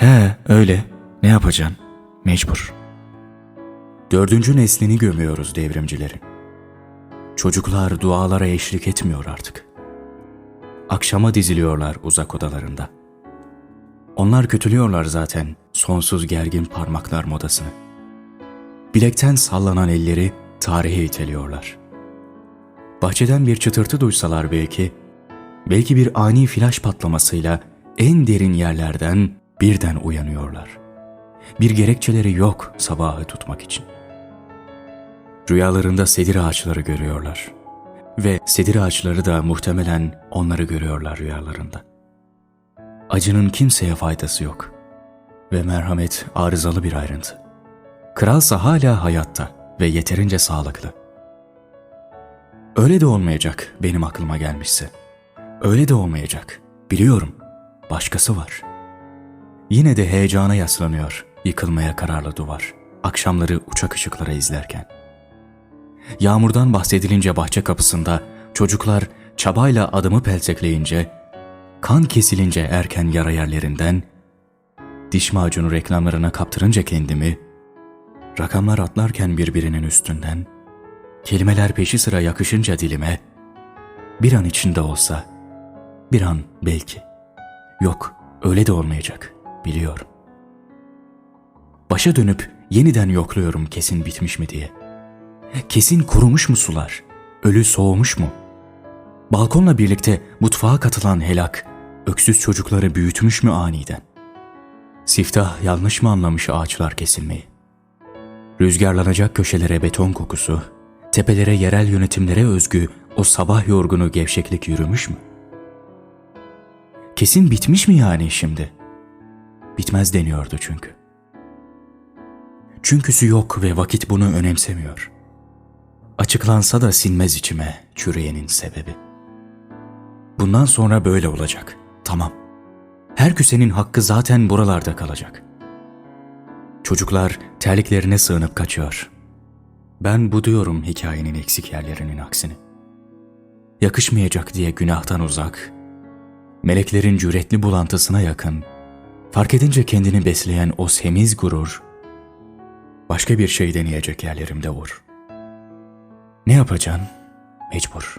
He öyle. Ne yapacaksın? Mecbur. Dördüncü neslini gömüyoruz devrimcilerin. Çocuklar dualara eşlik etmiyor artık. Akşama diziliyorlar uzak odalarında. Onlar kötülüyorlar zaten sonsuz gergin parmaklar modasını. Bilekten sallanan elleri tarihe iteliyorlar. Bahçeden bir çıtırtı duysalar belki, belki bir ani flash patlamasıyla en derin yerlerden birden uyanıyorlar. Bir gerekçeleri yok sabahı tutmak için. Rüyalarında sedir ağaçları görüyorlar. Ve sedir ağaçları da muhtemelen onları görüyorlar rüyalarında. Acının kimseye faydası yok. Ve merhamet arızalı bir ayrıntı. Kralsa hala hayatta ve yeterince sağlıklı. Öyle de olmayacak benim aklıma gelmişse. Öyle de olmayacak. Biliyorum. Başkası var. Yine de heyecana yaslanıyor yıkılmaya kararlı duvar. Akşamları uçak ışıkları izlerken. Yağmurdan bahsedilince bahçe kapısında çocuklar çabayla adımı peltekleyince, kan kesilince erken yara yerlerinden, diş macunu reklamlarına kaptırınca kendimi, rakamlar atlarken birbirinin üstünden, kelimeler peşi sıra yakışınca dilime, bir an içinde olsa, bir an belki. Yok, öyle de olmayacak, biliyorum. Başa dönüp yeniden yokluyorum kesin bitmiş mi diye. Kesin kurumuş mu sular? Ölü soğumuş mu? Balkonla birlikte mutfağa katılan helak, öksüz çocukları büyütmüş mü aniden? Siftah yanlış mı anlamış ağaçlar kesilmeyi? Rüzgarlanacak köşelere beton kokusu, tepelere yerel yönetimlere özgü o sabah yorgunu gevşeklik yürümüş mü? Kesin bitmiş mi yani şimdi? Bitmez deniyordu çünkü. Çünküsü yok ve vakit bunu önemsemiyor. Açıklansa da sinmez içime çüreyenin sebebi. Bundan sonra böyle olacak. Tamam. Her küsenin hakkı zaten buralarda kalacak. Çocuklar terliklerine sığınıp kaçıyor. Ben bu diyorum hikayenin eksik yerlerinin aksini. Yakışmayacak diye günahtan uzak, meleklerin cüretli bulantısına yakın, fark edince kendini besleyen o semiz gurur, başka bir şey deneyecek yerlerimde vur. Ne yapacaksın? Mecbur.